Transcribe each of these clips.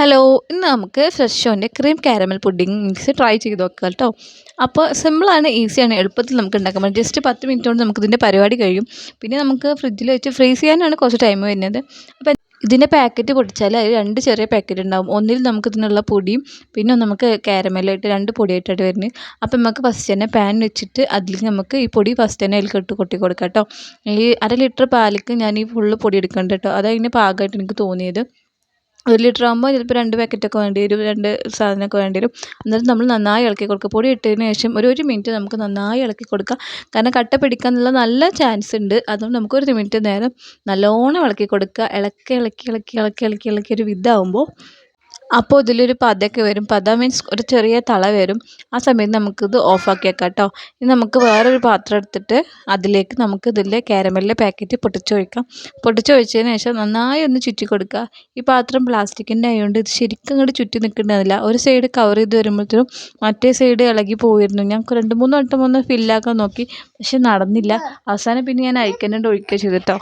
Hello ഇന്ന് നമുക്ക് ഫ്രഷോന്റെ cream caramel pudding mix try ചെയ്ത് നോക്കുക കേട്ടോ. അപ്പോൾ സിമ്പിളാണ് ഈസിയാണ് എളുപ്പത്തിൽ നമുക്ക് ഉണ്ടാക്കാൻ പറ്റും. ജസ്റ്റ് പത്ത് മിനിറ്റ് കൊണ്ട് നമുക്ക് ഇതിന്റെ പരിപാടി കഴിയും. പിന്നെ നമുക്ക് ഫ്രിഡ്ജിൽ വെച്ച് ഫ്രീസ് ചെയ്യാനാണ് കുറച്ച് ടൈം വരുന്നത്. അപ്പോൾ ഇതിന്റെ പാക്കറ്റ് പൊട്ടിച്ചാൽ അതിൽ രണ്ട് ചെറിയ പാക്കറ്റ് ഉണ്ടാവും. ഒന്നിൽ നമുക്ക് ഇതിനുള്ള പൊടിയും പിന്നെ നമുക്ക് കാരമലായിട്ട് രണ്ട് പൊടിയായിട്ടാണ് വരുന്നത്. അപ്പം നമുക്ക് ഫസ്റ്റ് തന്നെ പാൻ വെച്ചിട്ട് അതിൽ നമുക്ക് ഈ പൊടി ഫസ്റ്റ് തന്നെ അതിൽ ഇട്ട് കൊട്ടി കൊടുക്കാം കേട്ടോ. ഈ അര ലിറ്റർ പാലിക്ക് ഞാൻ ഈ ഫുള്ള് പൊടി എടുക്കേണ്ടത് കേട്ടോ. അതതിന് പാകമായിട്ട് എനിക്ക് തോന്നിയത്. ഒരു ലിറ്റർ ആകുമ്പോൾ ചിലപ്പോൾ രണ്ട് പാക്കറ്റൊക്കെ വേണ്ടി വരും രണ്ട് സാധനമൊക്കെ വേണ്ടി വരും എന്നിട്ട് നമ്മൾ നന്നായി ഇളക്കി കൊടുക്കുക. പൊടി ഇട്ടതിന് ശേഷം ഒരു ഒരു മിനിറ്റ് നമുക്ക് നന്നായി ഇളക്കി കൊടുക്കുക. കാരണം കട്ട പിടിക്കാനുള്ള നല്ല ചാൻസ് ഉണ്ട്. അതുകൊണ്ട് നമുക്ക് ഒരു മിനിറ്റ് നേരം നല്ലോണം ഇളക്കി കൊടുക്കുക. ഇളക്കി ഇളക്കി ഇളക്കി ഇളക്കി ഇളക്കി ഇളക്കി ഒരു വിധാകുമ്പോൾ അപ്പോൾ ഇതിലൊരു പതയൊക്കെ വരും. പത മീൻസ് ഒരു ചെറിയ തള വരും. ആ സമയത്ത് നമുക്കിത് ഓഫാക്കി വെക്കാം കേട്ടോ. ഇനി നമുക്ക് വേറൊരു പാത്രം എടുത്തിട്ട് അതിലേക്ക് നമുക്ക് ഇതിലെ കാരമലിന്റെ പാക്കറ്റ് പൊട്ടിച്ചൊഴിക്കാം. പൊട്ടിച്ചൊഴിച്ചതിന് ശേഷം നന്നായി ഒന്ന് ചുറ്റി കൊടുക്കുക. ഈ പാത്രം പ്ലാസ്റ്റിക്കിന്റെ ആയതുകൊണ്ട് ഇത് ശരിക്കും അങ്ങോട്ട് ചുറ്റി നിൽക്കേണ്ടതില്ല. ഒരു സൈഡ് കവർ ചെയ്ത് വരുമ്പോഴത്തേനും മറ്റേ സൈഡ് ഇളകി പോയിരുന്നു. ഞാൻ രണ്ട് മൂന്ന് വട്ടം ഒന്ന് ഫില്ലാക്കാൻ നോക്കി. പക്ഷെ നടന്നില്ല. അവസാനം പിന്നെ ഞാൻ അയക്കന്നെ ഒഴിക്കുക ചെയ്തിട്ടോ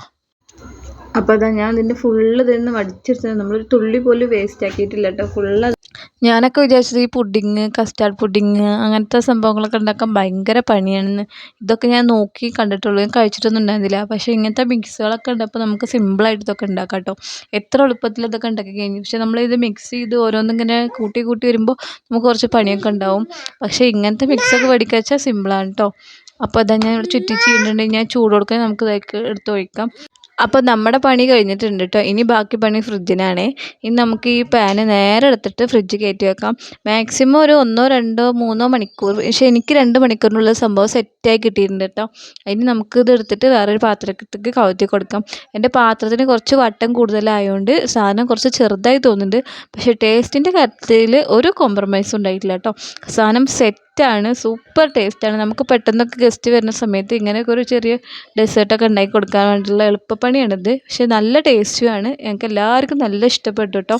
അപ്പോൾ അതാ ഞാൻ ഇതിന്റെ ഫുള്ള് ഇതിന്ന് വടിച്ചെടുത്തത് നമ്മളൊരു തുള്ളി പോലും വേസ്റ്റ് ആക്കിയിട്ടില്ല കേട്ടോ ഫുള്ള് ഞാനൊക്കെ വിചാരിച്ചത് ഈ പുഡിങ് കസ്റ്റാർഡ് പുഡിങ് അങ്ങനത്തെ സംഭവങ്ങളൊക്കെ ഉണ്ടാക്കാൻ ഭയങ്കര പണിയാണെന്ന്. ഇതൊക്കെ ഞാൻ നോക്കി കണ്ടിട്ടുള്ളൂ. ഞാൻ കഴിച്ചിട്ടൊന്നും ഉണ്ടായിരുന്നില്ല. പക്ഷേ ഇങ്ങനത്തെ മിക്സുകളൊക്കെ ഉണ്ടപ്പോൾ നമുക്ക് സിമ്പിളായിട്ട് ഇതൊക്കെ ഉണ്ടാക്കാം കേട്ടോ എത്ര എളുപ്പത്തിൽ ഇതൊക്കെ ഉണ്ടാക്കി കഴിഞ്ഞു. പക്ഷേ നമ്മളിത് മിക്സ് ചെയ്ത് ഓരോന്നിങ്ങനെ കൂട്ടി കൂട്ടി വരുമ്പോൾ നമുക്ക് കുറച്ച് പണിയൊക്കെ ഉണ്ടാവും. പക്ഷേ ഇങ്ങനത്തെ മിക്സൊക്കെ പഠിക്കുക വെച്ചാൽ സിമ്പിളാണ് കേട്ടോ അപ്പോൾ അതാ ഞാൻ ഇവിടെ ചുറ്റി ചെയ്യുന്നുണ്ടെങ്കിൽ ഞാൻ ചൂട് കൊടുക്കാൻ നമുക്ക് ഇതൊക്കെ എടുത്ത് ഒഴിക്കാം. അപ്പോൾ നമ്മുടെ പണി കഴിഞ്ഞിട്ടുണ്ട് കേട്ടോ ഇനി ബാക്കി പണി ഫ്രിഡ്ജിനാണേ. ഇനി നമുക്ക് ഈ പാന് നേരെ എടുത്തിട്ട് ഫ്രിഡ്ജ് കയറ്റി വെക്കാം. മാക്സിമം ഒരു ഒന്നോ രണ്ടോ മൂന്നോ മണിക്കൂർ. പക്ഷേ എനിക്ക് രണ്ട് മണിക്കൂറിനുള്ള സംഭവം സെറ്റായി കിട്ടിയിട്ടുണ്ട് കേട്ടോ അതിന് നമുക്ക് ഇത് എടുത്തിട്ട് വേറൊരു പാത്രത്തേക്ക് കവത്തി കൊടുക്കാം. എന്റെ പാത്രത്തിന് കുറച്ച് വട്ടം കൂടുതലായതുകൊണ്ട് സാധനം കുറച്ച് ചെറുതായി തോന്നുന്നുണ്ട്. പക്ഷേ ടേസ്റ്റിന്റെ കാര്യത്തിൽ ഒരു കോംപ്രമൈസും ഉണ്ടായിട്ടില്ല കേട്ടോ സാധനം സെറ്റ് ടേസ്റ്റാണ് സൂപ്പർ ടേസ്റ്റാണ് നമുക്ക് പെട്ടെന്നൊക്കെ ഗസ്റ്റ് വരുന്ന സമയത്ത് ഇങ്ങനെയൊക്കെ ഒരു ചെറിയ ഡെസേർട്ടൊക്കെ ഉണ്ടാക്കി കൊടുക്കാൻ വേണ്ടിയിട്ടുള്ള എളുപ്പപ്പണിയാണിത്. പക്ഷേ നല്ല ടേസ്റ്റുമാണ് ഞങ്ങൾക്ക് എല്ലാവർക്കും നല്ല ഇഷ്ടപ്പെട്ടു കേട്ടോ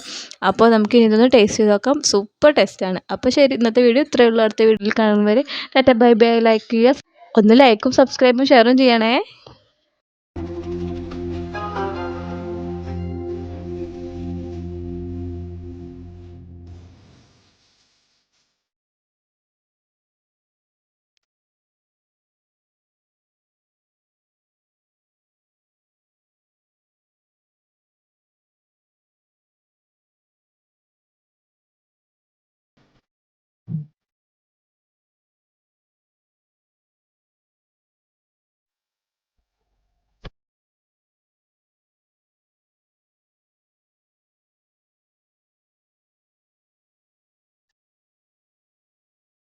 അപ്പോൾ നമുക്ക് ഇതൊന്ന് ടേസ്റ്റ് ചെയ്ത് നോക്കാം. സൂപ്പർ ടേസ്റ്റാണ് അപ്പോൾ ശരി ഇന്നത്തെ വീഡിയോ ഇത്രയേ ഉള്ളൂ. അടുത്ത വീഡിയോയിൽ കാണുന്നവരെ ടാറ്റ ബൈ ബൈ ലൈക്ക് ചെയ്യുക. ഒന്ന് ലൈക്കും സബ്സ്ക്രൈബും ഷെയറും ചെയ്യണേ.